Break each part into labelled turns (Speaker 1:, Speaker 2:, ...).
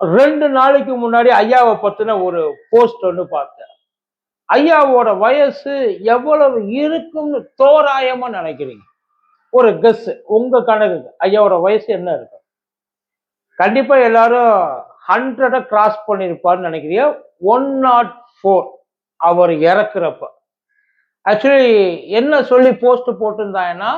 Speaker 1: ரெண்டு நாளைக்கு முன்னாடி ஐயாவை பத்தின ஒரு போஸ்ட் ஒன்று பார்த்தேன். ஐயாவோட வயசு எவ்வளவு இருக்கும்னு தோராயமா நினைக்கிறீங்க. ஒரு கெஸ் உங்க கணக்கு. ஐயாவோட வயசு என்ன இருக்கும்? கண்டிப்பா எல்லாரும் ஹண்ட்ரட கிராஸ் பண்ணியிருப்பாருன்னு நினைக்கிறீங்க ஒன் நாட் ஃபோர் அவர் இறக்குறப்ப. ஆக்சுவலி என்ன சொல்லி போஸ்ட் போட்டிருந்தாங்கன்னா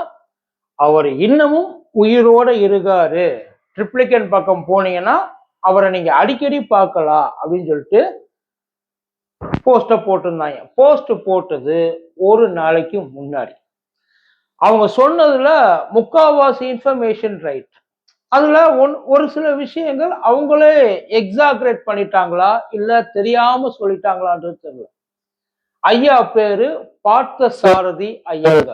Speaker 1: அவர் இன்னமும் உயிரோட இருக்காரு. ட்ரிப்ளிகன் பக்கம் போனீங்கன்னா அவரை நீங்க அடிக்கடி பார்க்கலாம் அப்படின்னு சொல்லிட்டு போஸ்ட்டை போட்டிருந்தாங்க. போஸ்ட் போட்டது ஒரு நாளைக்கு முன்னாடி. அவங்க சொன்னதுல முக்காவாசி இன்ஃபர்மேஷன் ரைட் அதுல ஒன் ஒரு சில விஷயங்கள் அவங்களே எக்ஸாக்ரேட் பண்ணிட்டாங்களா? இல்ல தெரியாம சொல்லிட்டாங்களான்றது தெரியல. ஐயா பேரு பார்த்த சாரதி ஐயாங்க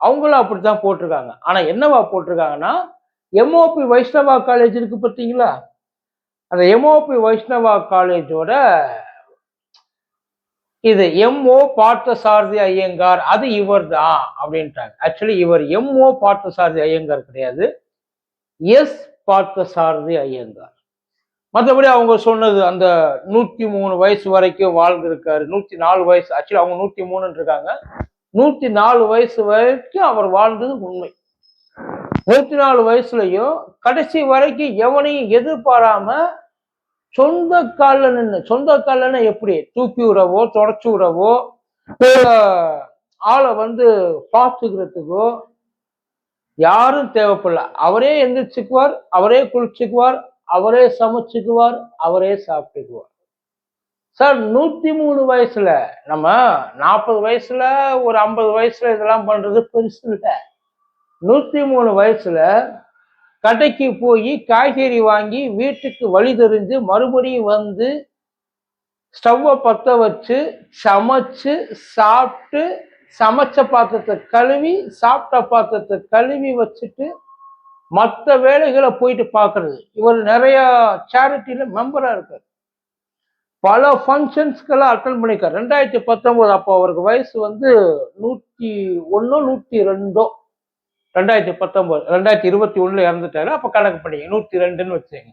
Speaker 1: அவங்களும் அப்படித்தான் போட்டிருக்காங்க. ஆனா என்னவா போட்டிருக்காங்கன்னா எம்ஓபி வைஷ்ணவா காலேஜ் இருக்கு பார்த்தீங்களா? அந்த எம்ஓபி வைஷ்ணவா காலேஜோட இது எம்ஓ பார்த்தசாரதி ஐயங்கார் அது இவர் தான் அப்படின்ட்டாங்க. ஆக்சுவலி இவர் எம்ஓ பார்த்தசாரதி ஐயங்கார் கிடையாது. எஸ் பார்த்தசாரதி ஐயங்கார். மற்றபடி அவங்க சொன்னது அந்த நூற்றி மூணு வயசு வரைக்கும் வாழ்ந்திருக்காரு. நூற்றி நாலு வயசு ஆக்சுவலி அவங்க நூற்றி மூணுன்னு இருக்காங்க. நூற்றி நாலு வயசு வரைக்கும் அவர் வாழ்ந்தது உண்மை. நூற்றி நாலு வயசுலையும் கடைசி வரைக்கும் எவனையும் எதிர்பாராம சொந்த கால்ல நின்று சொந்த கால்லன்னா எப்படி? தூக்கி விடவோ தொடச்சி விடவோ ஆளை வந்து பார்த்துக்கிறதுக்கோ யாரும் தேவைப்படல. அவரே எந்திரிச்சுக்குவார் அவரே குளிச்சுக்குவார் அவரே சமைச்சுக்குவார் அவரே சாப்பிட்டுக்குவார். சார் நூத்தி மூணு வயசுல நம்ம நாற்பது வயசுல ஒரு ஐம்பது வயசுல இதெல்லாம் பண்றது பெருசு இல்லை. நூத்தி மூணு வயசுல கடைக்கு போய் காய்கறி வாங்கி வீட்டுக்கு வழி தெரிஞ்சு மறுபடியும் வந்து ஸ்டவ்வை பற்ற வச்சு சமைச்சு சாப்பிட்டு சமைச்ச பாத்திரத்தை கழுவி சாப்பிட்ட பாத்திரத்தை கழுவி வச்சுட்டு மற்ற வேலைகளை போயிட்டு பார்க்கறது. இவர் நிறையா சேரிட்டியில் மெம்பராக இருக்கார். பல ஃபங்க்ஷன்ஸ்க்கெல்லாம் அட்டன் பண்ணியிருக்கார். ரெண்டாயிரத்தி பத்தொம்போது அப்போ அவருக்கு வயசு வந்து நூற்றி ஒன்றோ நூற்றி ரெண்டோ. ரெண்டாயிரத்தி பத்தொன்பது ரெண்டாயிரத்தி இருபத்தி ஒண்ணுல இறந்துட்டாரு. அப்போ கணக்கு பண்ணிங்க நூற்றி ரெண்டுன்னு வச்சுங்க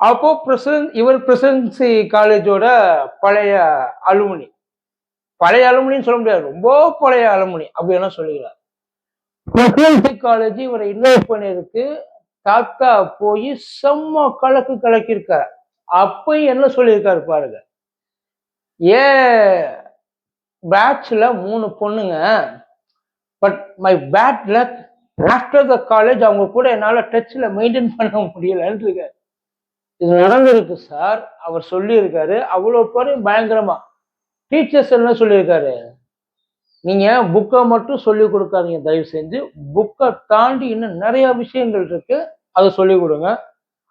Speaker 1: அப்போ பிரசிடன் இவர் பிரசிடன்சி காலேஜோட பழைய அலுமினி. பழைய அலுமினின்னு சொல்ல முடியாது. ரொம்ப பழைய அலுமினி அப்படி சொல்லுகிறார் பிரசிடன்சி காலேஜ் இவரை இன்வைட் பண்ணியிருக்கு தாத்தா போய் செம்ம கலக்கு கலக்கியிருக்கார். அப்பயும் என்ன சொல்லியிருக்காரு பாருங்க. ஏ பேட்ச்ல மூணு பொண்ணுங்க. But my bad luck after the college அவங்க கூட என்னால் டச்சில் மெயின்டைன் பண்ண முடியலன்னு இருக்காரு இது நடந்திருக்கு சார் அவர் சொல்லியிருக்காரு. அவ்வளோ பேரும் பயங்கரமாக டீச்சர்ஸ் என்ன சொல்லியிருக்காரு? நீங்கள் புக்கை மட்டும் சொல்லி கொடுக்காதீங்க. தயவு செஞ்சு புக்கை தாண்டி இன்னும் நிறையா விஷயங்கள் இருக்குது அதை சொல்லி கொடுங்க.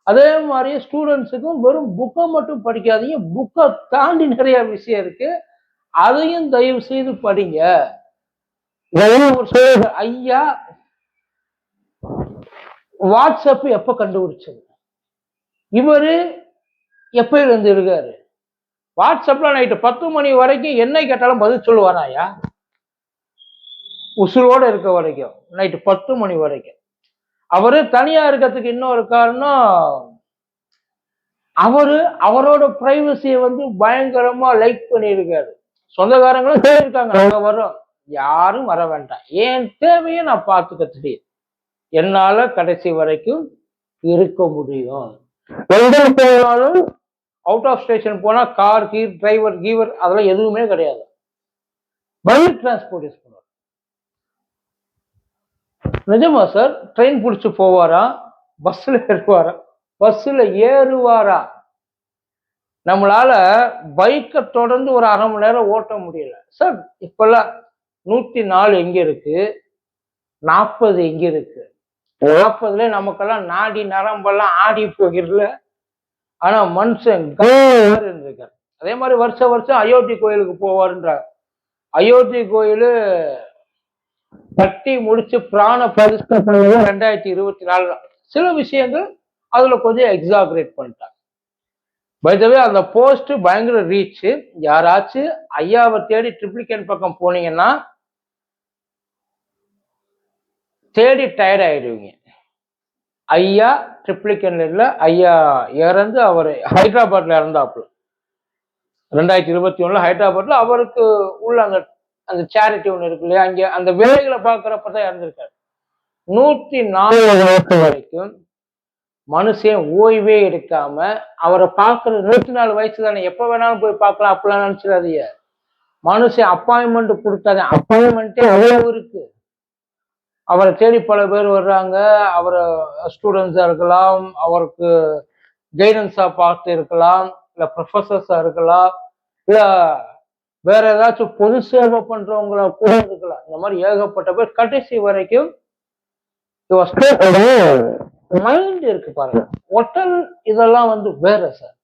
Speaker 1: அதே மாதிரி ஸ்டூடெண்ட்ஸுக்கும் வெறும் புக்கை மட்டும் படிக்காதீங்க. புக்கை தாண்டி நிறையா விஷயம் இருக்குது அதையும் தயவு செய்து படிங்க. ஐயா வாட்ஸ்அப் எப்ப கண்டுபிடிச்சது? இவரு எப்ப இருந்து இருக்காரு? வாட்ஸ்அப்ல நைட்டு பத்து மணி வரைக்கும் என்ன கேட்டாலும் பதில் சொல்லுவாராயா உசுரோட இருக்க வரைக்கும் நைட்டு பத்து மணி வரைக்கும். அவரு தனியா இருக்கிறதுக்கு இன்னொரு காரணம் அவரு அவரோட பிரைவசியை வந்து பயங்கரமா லைக் பண்ணியிருக்காரு. சொந்தக்காரங்களும் சொல்லியிருக்காங்க நாங்க வரோம் யாரும் வர வேண்டாம். என் தேவையை நான் பார்த்துக்க என்னால கடைசி வரைக்கும் இருக்க முடியும். எங்க போனாலும் அவுட் ஆஃப் ஸ்டேஷன் போனா கார் கீர் டிரைவர் கீவர் அதெல்லாம் எதுவுமே கிடையாது. பைக் டிரான்ஸ்போர்ட் யூஸ் பண்ணுவார். நிஜமா சார் ட்ரெயின் பிடிச்சி போவாரா? பஸ்ஸில் ஏறுவாரா? பஸ்ஸில் ஏறுவாரா? நம்மளால பைக்கை தொடர்ந்து ஒரு அரை மணி நேரம் ஓட்ட முடியல. சார் இப்பெல்லாம் நூத்தி நாலு எங்க இருக்கு? நாற்பது எங்க இருக்கு? நாற்பதுல நமக்கெல்லாம் நாடி நரம்பெல்லாம் ஆடி போகிறதுல ஆனா மனுஷன் இருந்திருக்காரு அதே மாதிரி வருஷம் வருஷம் அயோத்தி கோயிலுக்கு போவாருன்றாங்க அயோத்தி கோயில் கட்டி முடிச்சு பிராண பிரதிஷ்டை ரெண்டாயிரத்தி இருபத்தி நாலு சில விஷயங்கள் அதுல கொஞ்சம் எக்ஸாகரேட் பண்ணிட்டாங்க. பைதவே அந்த போஸ்ட் பயங்கர ரீச் யாராச்சும் ஐயாவை தேடி ட்ரிப்ளிகேன் பக்கம் போனீங்கன்னா தேடி டயர்ட் ஆயிடுவீங்க. ஐயா ட்ரிப்ளிகன்ல ஐயா இறந்து அவர் ஹைதராபாத்ல இறந்தாப்புல. ரெண்டாயிரத்தி இருபத்தி ஒண்ணுல ஹைதராபாத்ல அவருக்கு உள்ள அந்த அந்த சேரிட்டி ஒண்ணு இருக்கு இல்லையா? அங்க அந்த வேலைகளை பார்க்கறப்பதான் இறந்திருக்காரு. நூத்தி நாலு வயசு வரைக்கும் மனுஷன் ஓய்வே எடுக்காம அவரை பார்க்கறது நூத்தி நாலு வயசு தானே எப்ப வேணாலும் போய் பார்க்கலாம் அப்படிலாம் நினைச்சிடாதீங்க. மனுஷன் அப்பாயின்மெண்ட் கொடுத்தாங்க அப்பாயின்மெண்ட்டே அவ்வளவு இருக்கு. அவரை தேடி பல பேர் வர்றாங்க. அவரை ஸ்டூடெண்ட்ஸாக இருக்கலாம் அவருக்கு கைடன்ஸாக பார்த்து இருக்கலாம் இல்லை ப்ரொஃபஸர்ஸாக இருக்கலாம் இல்லை வேற ஏதாச்சும் பொது சேவை பண்ணுறவங்கள கூட இருக்கலாம். இந்த மாதிரி ஏகப்பட்ட பேர் கடைசி வரைக்கும் மைண்ட் இருக்கு பாருங்க. ஒட்டல் இதெல்லாம் வந்து வேற சார்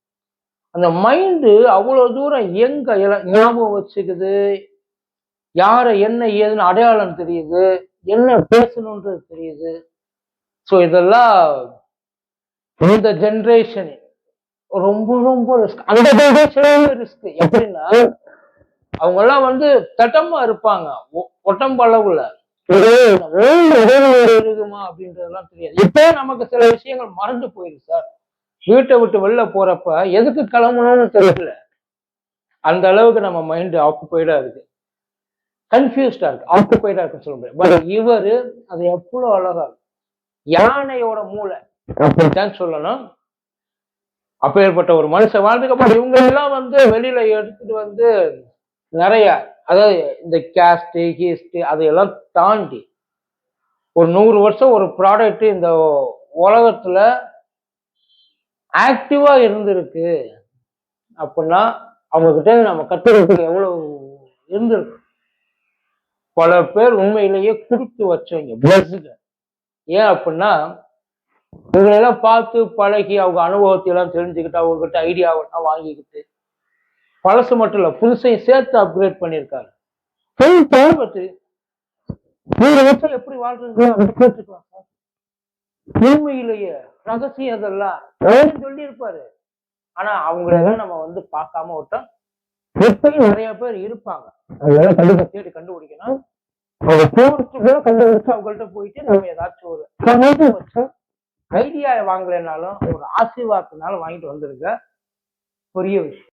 Speaker 1: அந்த மைண்டு அவ்வளோ தூரம் எங்க ஞாபகம் வச்சுக்குது? யாரை என்ன ஏதுன்னு அடையாளம் தெரியுது? என்ன பேசணுன்றது தெரியுது? ஸோ இதெல்லாம் இந்த ஜென்ரேஷன் ரொம்ப ரொம்ப ரிஸ்க் அந்த ஜென்ரேஷன் ரிஸ்க் எப்படின்னா அவங்க எல்லாம் வந்து தட்டமா இருப்பாங்க. ஒட்டம்பளவுல இருக்குமா அப்படின்றதெல்லாம் தெரியாது. இப்போ நமக்கு சில விஷயங்கள் மறந்து போயிடுது சார் வீட்டை விட்டு வெளில போறப்ப எதுக்கு கிளம்பணும்னு தெரியல. அந்த அளவுக்கு நம்ம மைண்ட் ஆக்குப்பைடா இருக்கு. கன்ஃபியூஸ்டா இருக்கு ஆக்குப்பைடா இருக்குன்னு சொல்ல முடியாது. பட் இவரு அது எவ்வளவு அழகா. யானையோட மூளை. அப்படித்தான் சொல்லணும். அப்பேற்பட்ட ஒரு மனுஷன் வாழ்ந்துக்கு அப்புறம் இவங்க எல்லாம் வந்து வெளியில எடுத்துட்டு வந்து நிறைய அதாவது இந்த கேஸ்ட் ஹீஸ்ட் அதையெல்லாம் தாண்டி ஒரு நூறு வருஷம் ஒரு ப்ராடக்ட் இந்த உலகத்துல ஆக்டிவா இருந்திருக்கு. அப்படின்னா அவங்க கிட்ட நம்ம கத்துக்கிறதுக்கு எவ்வளவு இருந்திருக்கு? பல பேர் உண்மையிலேயே கொடுத்து வச்சவங்க blessed. ஏன் அப்படின்னா இவங்களெல்லாம் பார்த்து பழகி அவங்க அனுபவத்தை எல்லாம் தெரிஞ்சுக்கிட்டு அவங்க கிட்ட ஐடியாவெல்லாம் வாங்கிக்கிட்டு பழசு மட்டும் இல்ல புதுசையும் சேர்த்து அப்கிரேட் பண்ணியிருக்காரு பத்து நூறு வருஷம் எப்படி சார் உண்மையிலேயே ரகசியம் அதெல்லாம் அவரும் சொல்லியிருப்பாரு. ஆனா அவங்களெல்லாம் நம்ம வந்து பார்க்காம விட்டோம். எப்பயும் நிறைய பேர் இருப்பாங்க. அதெல்லாம் கண்டிப்பா தேடி கண்டுபிடிக்கணும். அவங்க போறதுக்குள்ள கண்டுபிடிச்சு அவங்கள்ட்ட போயிட்டு நம்ம ஏதாச்சும் ஒரு சமூகம். ஐடியா வாங்கலைனாலும் ஒரு ஆசீர்வாதத்தினாலும் வாங்கிட்டு வந்திருக்க பெரிய விஷயம்.